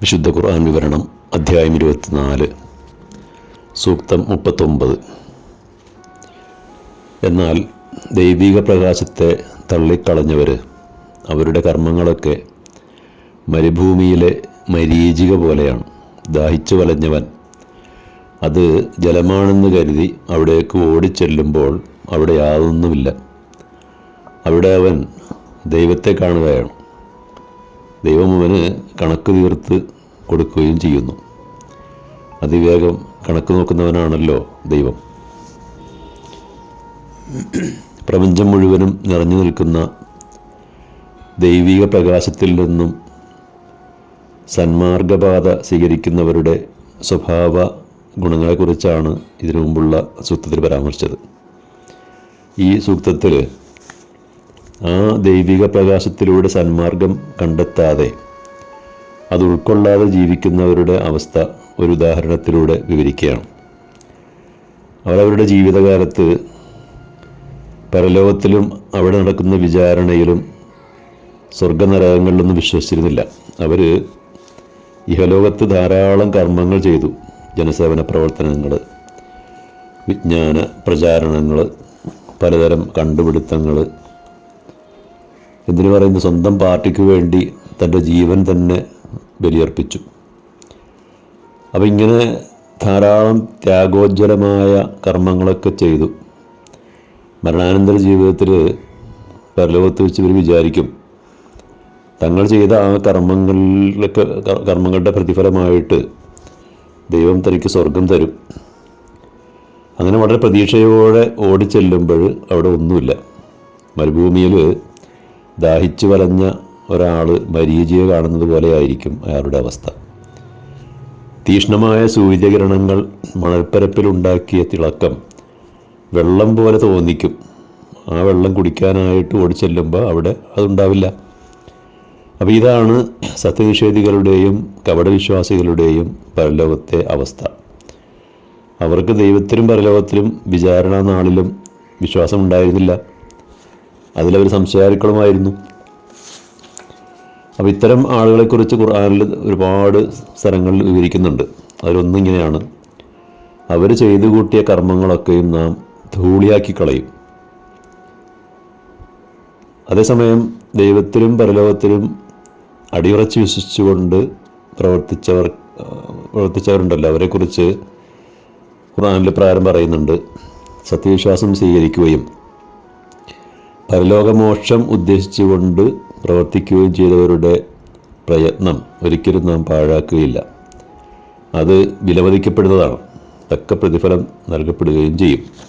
വിശുദ്ധ ഖുർആൻ വിവരണം അധ്യായം ഇരുപത്തിനാല്. സൂക്തം മുപ്പത്തൊമ്പത്. എന്നാൽ ദൈവിക പ്രകാശത്തെ തള്ളിക്കളഞ്ഞവർ അവരുടെ കർമ്മങ്ങളൊക്കെ മരുഭൂമിയിലെ മരീചിക പോലെയാണ്. ദാഹിച്ചു വലഞ്ഞവൻ അത് ജലമാണെന്ന് കരുതി അവിടേക്ക് ഓടിച്ചെല്ലുമ്പോൾ അവിടെ യാതൊന്നുമില്ല. അവിടെ അവൻ ദൈവത്തെ കാണുകയാണ്. ദൈവം അവന് കണക്ക് തീർത്ത് കൊടുക്കുകയും ചെയ്യുന്നു. അതിവേഗം കണക്ക് നോക്കുന്നവനാണല്ലോ ദൈവം. പ്രപഞ്ചം മുഴുവനും നിറഞ്ഞു നിൽക്കുന്ന ദൈവിക പ്രകാശത്തിൽ നിന്നും സന്മാർഗപാത സ്വീകരിക്കുന്നവരുടെ സ്വഭാവ ഗുണങ്ങളെക്കുറിച്ചാണ് ഇതിനു മുമ്പുള്ള സൂക്തത്തിൽ പരാമർശിച്ചത്. ഈ സൂക്തത്തിൽ ആ ദൈവിക പ്രകാശത്തിലൂടെ സന്മാർഗം കണ്ടെത്താതെ അത് ഉൾക്കൊള്ളാതെ ജീവിക്കുന്നവരുടെ അവസ്ഥ ഒരു ഉദാഹരണത്തിലൂടെ വിവരിക്കുകയാണ്. അവരവരുടെ ജീവിതകാലത്ത് പരലോകത്തിലും അവിടെ നടക്കുന്ന വിചാരണയിലും സ്വർഗനരകങ്ങളിലൊന്നും വിശ്വസിച്ചിരുന്നില്ല. അവർ ഇഹലോകത്ത് ധാരാളം കർമ്മങ്ങൾ ചെയ്തു. ജനസേവന പ്രവർത്തനങ്ങൾ വിജ്ഞാന പ്രചാരണങ്ങൾ പലതരം കണ്ടുപിടുത്തങ്ങൾ എന്തിനു പറയുന്നത് സ്വന്തം പാർട്ടിക്ക് വേണ്ടി തന്റെ ജീവൻ തന്നെ ബലിയർപ്പിച്ചു. അപ്പം ഇങ്ങനെ ധാരാളം ത്യാഗോജ്വലമായ കർമ്മങ്ങളൊക്കെ ചെയ്തു. മരണാനന്തര ജീവിതത്തിൽ പരലോകത്ത് വെച്ച് ഇവർ വിചാരിക്കും തങ്ങൾ ചെയ്ത ആ കർമ്മങ്ങളിലൊക്കെ കർമ്മങ്ങളുടെ പ്രതിഫലമായിട്ട് ദൈവം തനിക്ക് സ്വർഗം തരും. അങ്ങനെ വളരെ പ്രതീക്ഷയോടെ ഓടിച്ചെല്ലുമ്പോൾ അവിടെ ഒന്നുമില്ല. മരുഭൂമിയിൽ ദാഹിച്ചു വലഞ്ഞ ഒരാൾ മരീചിയെ കാണുന്നത് പോലെ ആയിരിക്കും അയാളുടെ അവസ്ഥ. തീഷ്ണമായ സൂര്യകിരണങ്ങൾ മണൽപ്പരപ്പിലുണ്ടാക്കിയ തിളക്കം വെള്ളം പോലെ തോന്നിക്കും. ആ വെള്ളം കുടിക്കാനായിട്ട് ഓടിച്ചെല്ലുമ്പോൾ അവിടെ അതുണ്ടാവില്ല. അപ്പോൾ ഇതാണ് സത്യനിഷേധികളുടെയും കപടവിശ്വാസികളുടെയും പരലോകത്തെ അവസ്ഥ. അവർക്ക് ദൈവത്തിലും പരലോകത്തിലും വിചാരണ നാളിലും വിശ്വാസമുണ്ടായിരുന്നില്ല. അതിലവർ സംശയാലുക്കളുമായിരുന്നു. അപ്പോൾ ഇത്തരം ആളുകളെക്കുറിച്ച് ഖുർആാനിൽ ഒരുപാട് സ്ഥലങ്ങളിൽ വിവരിക്കുന്നുണ്ട്. അവരൊന്നിങ്ങനെയാണ് അവർ ചെയ്തു കൂട്ടിയ കർമ്മങ്ങളൊക്കെയും നാം ധൂളിയാക്കി കളയും. അതേസമയം ദൈവത്തിലും പരലോകത്തിലും അടിയുറച്ച് വിശ്വസിച്ചുകൊണ്ട് പ്രവർത്തിച്ചവർ പ്രവർത്തിച്ചവരുണ്ടല്ലോ. അവരെക്കുറിച്ച് ഖുർആാനിൽ പ്രാരം പറയുന്നുണ്ട്. സത്യവിശ്വാസം സ്വീകരിക്കുകയും പരലോകമോക്ഷം ഉദ്ദേശിച്ചുകൊണ്ട് പ്രവർത്തിക്കുകയും ചെയ്തവരുടെ പ്രയത്നം ഒരിക്കലും നാം പാഴാക്കുകയില്ല. അത് വിലമതിക്കപ്പെടുന്നതാണ്. തക്ക പ്രതിഫലം നൽകപ്പെടുകയും ചെയ്യും.